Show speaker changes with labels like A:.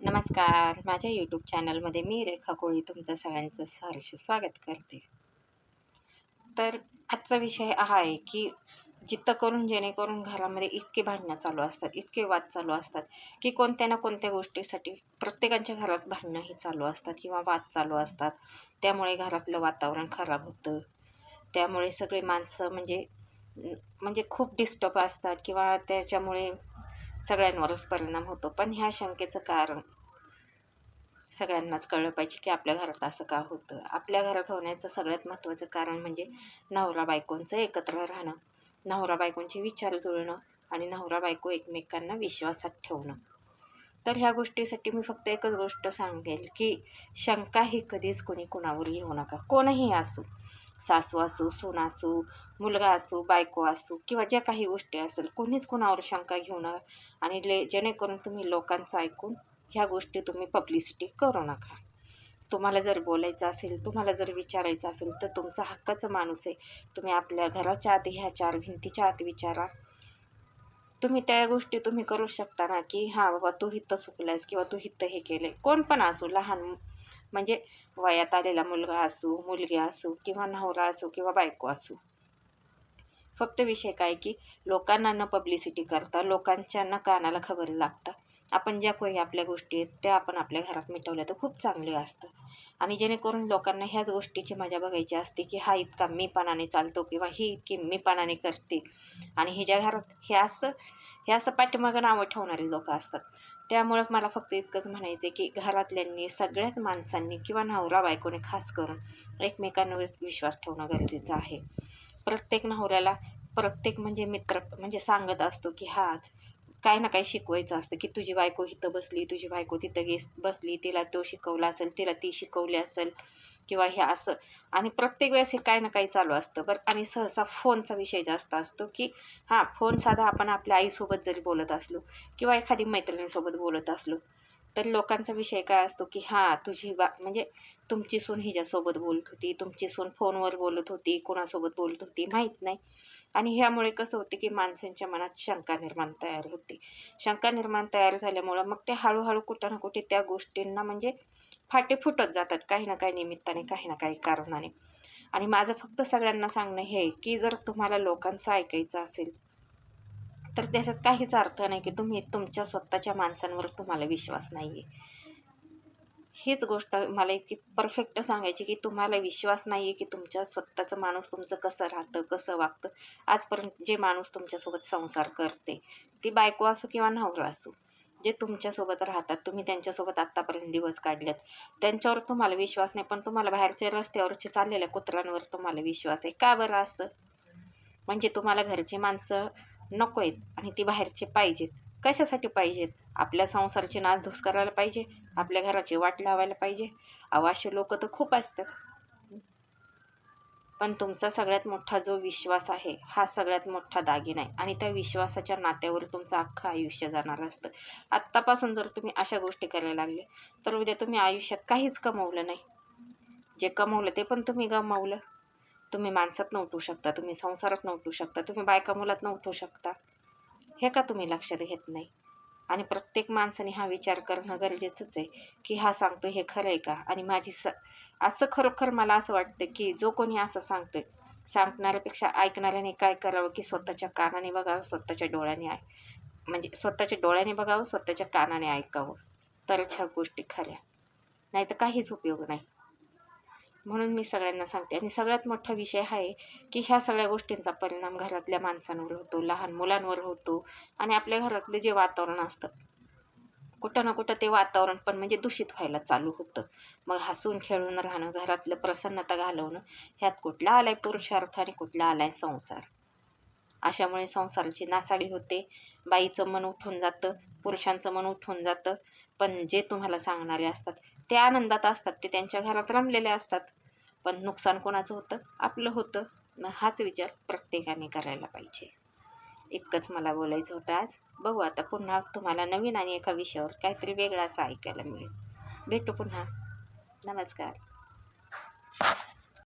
A: नमस्कार. माझ्या यूट्यूब चॅनलमध्ये मी रेखा कोळी तुमचं सगळ्यांचं सहर्ष स्वागत करते. तर आजचा विषय हा आहे की जित्त करून जेणेकरून घरामध्ये इतके भांडणं चालू असतात इतके वाद चालू असतात की कोणत्या ना कोणत्या गोष्टीसाठी प्रत्येकांच्या घरात भांडणंही चालू असतात किंवा वाद चालू असतात. त्यामुळे घरातलं वातावरण खराब होतं. त्यामुळे सगळे माणसं म्हणजे म्हणजे खूप डिस्टर्ब असतात किंवा त्याच्यामुळे सगळ्यांवरच परिणाम होतो. पण ह्या शंकेचं कारण सगळ्यांनाच कळलं पाहिजे की आपल्या घरात असं का होतं. आपल्या घरात होण्याचं सगळ्यात महत्त्वाचं कारण म्हणजे नवरा बायकोंचं एकत्र राहणं. नवरा बायकोंचे विचार जुळणं आणि नवरा बायको एकमेकांना विश्वासात ठेवणं. तर ह्या गोष्टीसाठी मी फक्त एकच गोष्ट सांगेल की शंका ही कधीच कोणी कुणावर घेऊ नका. कोणही असू. सासू असू सून असू मुलगा असू बायको असू किंवा ज्या काही गोष्टी असेल कोणीच कोणावर शंका घेऊ नका आणि ले जेणेकरून तुम्ही लोकांचं ऐकून ह्या गोष्टी तुम्ही पब्लिसिटी करू नका. तुम्हाला जर बोलायचं असेल तुम्हाला जर विचारायचं असेल तर तुमचा हक्काचा माणूस आहे. तुम्ही आपल्या घराच्या आत ह्या चार भिंतीच्या आत विचारा. तुम्ही त्या गोष्टी तुम्ही करू शकता ना की हां बाबा तू हिथं चुकलायस किंवा तू हिथं हे केले कोण पण असू लहान म्हणजे वयात आलेला मुलगा असू मुलगी असू किंवा नवरा असू किंवा बायको असू. फक्त विषय काय की लोकांना न पब्लिसिटी करता लोकांच्या न कानाला खबर लागता. आपण ज्या काही आपल्या गोष्टी आहेत त्या आपण आपल्या घरात मिटवल्या तर खूप चांगले असतं आणि जेणेकरून लोकांना ह्याच गोष्टीची मजा बघायची असते की हा इतका मीपणाने चालतो किंवा ही इतकी मीपणाने करते. आणि हिच्या घरात हे असं हे असं पाठीमागं नावं ठेवणारे लोक असतात. त्यामुळं मला फक्त इतकंच म्हणायचं की घरातल्यांनी सगळ्याच माणसांनी किंवा नवरा बायकोने खास करून एकमेकांवर विश्वास ठेवणं गरजेचं आहे. प्रत्येक नवऱ्याला प्रत्येक म्हणजे मित्र म्हणजे सांगत असतो की हा काय ना काय शिकवायचं असतं की तुझी बायको इथं बसली तुझी बायको तिथं गे बसली तिला तो शिकवला असेल तिला ती शिकवली असेल किंवा हे असं. आणि प्रत्येक वेळेस हे काय ना काही चालू असतं. बरं आणि सहसा फोनचा विषय जास्त असतो की हां फोन साधा आपण आपल्या आईसोबत जरी बोलत असलो किंवा एखादी मैत्रिणीसोबत बोलत असलो तर लोकांचा विषय काय असतो की हां तुझी बा म्हणजे तुमची सून हिच्यासोबत बोलत होती तुमची सून फोनवर बोलत होती कोणासोबत बोलत होती माहीत नाही. आणि ह्यामुळे कसं होते की माणसांच्या मनात शंका निर्माण तयार होते. शंका निर्माण तयार झाल्यामुळं मग ते हळूहळू कुठं ना कुठे त्या गोष्टींना म्हणजे फाटे फुटत जातात काही ना काही निमित्ताने काही ना काही कारणाने. आणि माझं फक्त सगळ्यांना सांगणं हे की जर तुम्हाला लोकांचं ऐकायचं असेल तर त्याच्यात काहीच अर्थ नाही की तुम्ही तुमच्या स्वतःच्या माणसांवर तुम्हाला विश्वास नाही आहे हीच गोष्ट मला इतकी परफेक्ट सांगायची की तुम्हाला विश्वास नाही आहे की तुमच्या स्वतःचं माणूस तुमचं कसं राहतं कसं वागतं. आजपर्यंत जे माणूस तुमच्यासोबत संसार करते ती बायको असो किंवा नवरा असो जे तुमच्यासोबत राहतात तुम्ही त्यांच्यासोबत आत्तापर्यंत दिवस काढलेत. त्यांच्यावर तुम्हाला विश्वास नाही पण तुम्हाला बाहेरच्या रस्त्यावरचे चाललेल्या कुत्र्यांवर तुम्हाला विश्वास आहे. का बरं असं? म्हणजे तुम्हाला घरची माणसं नको आहेत आणि ती बाहेरचे पाहिजेत. कशासाठी पाहिजेत? आपल्या संसाराची नासधूस करायला पाहिजे. आपल्या घराची वाट लावायला पाहिजे. अवाशे लोक तर खूप असतात. पण तुमचा सगळ्यात मोठा जो विश्वास आहे हा सगळ्यात मोठा दागिना आहे. आणि त्या विश्वासाच्या नात्यावर तुमचं अख्खं आयुष्य जाणार असतं. आत्तापासून जर तुम्ही अशा गोष्टी करायला लागले तर उद्या तुम्ही आयुष्यात काहीच कमवलं नाही. जे कमवलं ते पण तुम्ही गमावलं. तुम्ही माणसात न शकता तुम्ही संसारात न शकता तुम्ही बायका मुलात न शकता हे का तुम्ही लक्षात घेत नाही? आणि प्रत्येक माणसाने हा विचार करणं गरजेचंच आहे की हा सांगतो हे खरं आहे का? आणि माझी स असं खरोखर मला असं वाटतं की जो कोणी असं सांगतोय सांगणाऱ्यापेक्षा ऐकणाऱ्याने काय करावं की स्वतःच्या कानाने बघावं स्वतःच्या डोळ्याने आय म्हणजे स्वतःच्या डोळ्याने बघावं स्वतःच्या कानाने ऐकावं. तरच ह्या गोष्टी खऱ्या. नाही तर काहीच उपयोग नाही. म्हणून मी सगळ्यांना सांगते. आणि सगळ्यात मोठा विषय आहे की ह्या सगळ्या गोष्टींचा परिणाम घरातल्या माणसांवर होतो लहान मुलांवर होतो आणि आपल्या घरातलं जे वातावरण असतं कुठं ना कुठं ते वातावरण पण म्हणजे दूषित व्हायला चालू होतं. मग हसून खेळून राहणं घरातलं प्रसन्नता घालवणं ह्यात कुठला आलाय पुरुषार्थ आणि कुठला आलाय संसार. अशामुळे संसाराची नासाडी होते. बाईचं मन उठून जातं पुरुषांचं मन उठून जातं. पण जे तुम्हाला सांगणारे असतात ते आनंदात असतात ते त्यांच्या घरात रमलेले असतात. पण नुकसान कोणाचं होतं? आपलं होतं. मग हाच विचार प्रत्येकाने करायला पाहिजे. इतकंच मला बोलायचं होतं आज. बघू आता पुन्हा तुम्हाला नवीन आणि एका विषयावर काहीतरी वेगळं असं ऐकायला मिळेल. भेटू पुन्हा. नमस्कार.